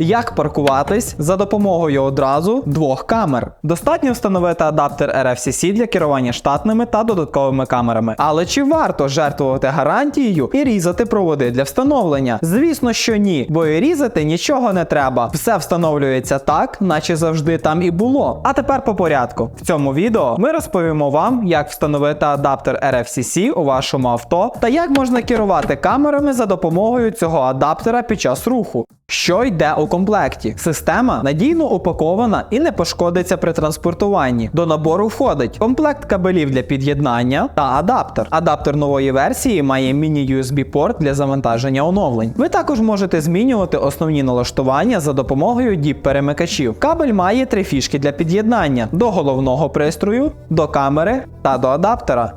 Як паркуватись за допомогою одразу двох камер? Достатньо встановити адаптер RFCC для керування штатними та додатковими камерами. Але чи варто жертвувати гарантією і різати проводи для встановлення? Звісно, що ні, бо і різати нічого не треба. Все встановлюється так, наче завжди там і було. А тепер по порядку. В цьому відео ми розповімо вам, як встановити адаптер RFCC у вашому авто та як можна керувати камерами за допомогою цього адаптера під час руху. Що йде у комплекті? Система надійно упакована і не пошкодиться при транспортуванні. До набору входить комплект кабелів для під'єднання та адаптер. Адаптер нової версії має міні-USB порт для завантаження оновлень. Ви також можете змінювати основні налаштування за допомогою діп-перемикачів. Кабель має три фішки для під'єднання до головного пристрою, до камери та до адаптера.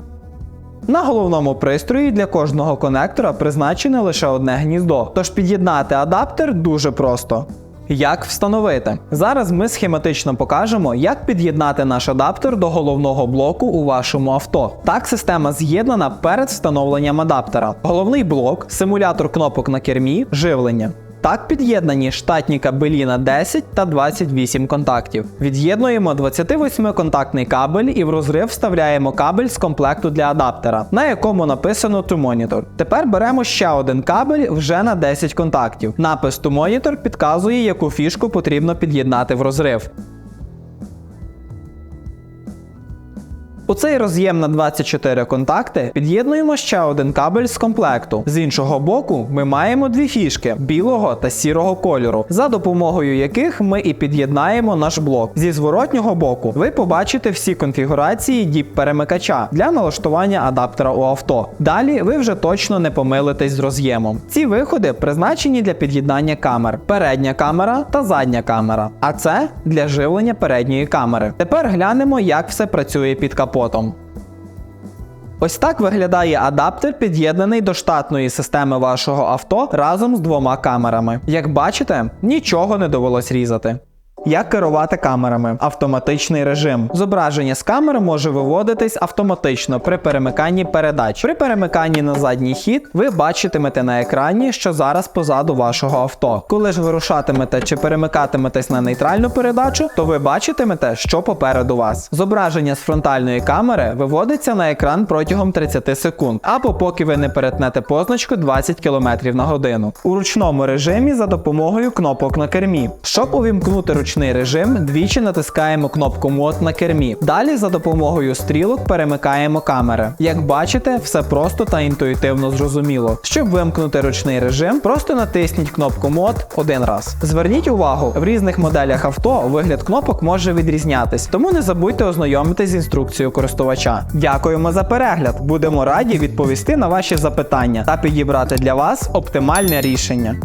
На головному пристрої для кожного конектора призначене лише одне гніздо, тож під'єднати адаптер дуже просто. Як встановити? Зараз ми схематично покажемо, як під'єднати наш адаптер до головного блоку у вашому авто. Так система з'єднана перед встановленням адаптера. Головний блок, симулятор кнопок на кермі, живлення. Так під'єднані штатні кабелі на 10 та 28 контактів. Від'єднуємо 28-контактний кабель і в розрив вставляємо кабель з комплекту для адаптера, на якому написано To Monitor. Тепер беремо ще один кабель вже на 10 контактів. Напис To Monitor підказує, яку фішку потрібно під'єднати в розрив. У цей роз'єм на 24 контакти під'єднуємо ще один кабель з комплекту. З іншого боку, ми маємо дві фішки білого та сірого кольору, за допомогою яких ми і під'єднаємо наш блок. Зі зворотнього боку ви побачите всі конфігурації діп перемикача для налаштування адаптера у авто. Далі ви вже точно не помилитесь з роз'ємом. Ці виходи призначені для під'єднання камер: передня камера та задня камера. А це для живлення передньої камери. Тепер глянемо, як все працює під капотом. Ось так виглядає адаптер, під'єднаний до штатної системи вашого авто разом з двома камерами. Як бачите, нічого не довелось різати. Як керувати камерами? Автоматичний режим. Зображення з камери може виводитись автоматично при перемиканні передач. При перемиканні на задній хід ви бачитимете на екрані, що зараз позаду вашого авто. Коли ж ви рушатимете чи перемикатиметесь на нейтральну передачу, то ви бачитимете, що попереду вас. Зображення з фронтальної камери виводиться на екран протягом 30 секунд, або поки ви не перетнете позначку 20 км на годину. У ручному режимі за допомогою кнопок на кермі. Щоб увімкнути ручний режим, двічі натискаємо кнопку мод на кермі. Далі за допомогою стрілок перемикаємо камери. Як бачите, все просто та інтуїтивно зрозуміло. Щоб вимкнути ручний режим, просто натисніть кнопку мод один раз. Зверніть увагу, в різних моделях авто вигляд кнопок може відрізнятись, тому не забудьте ознайомитись з інструкцією користувача. Дякуємо за перегляд! Будемо раді відповісти на ваші запитання та підібрати для вас оптимальне рішення.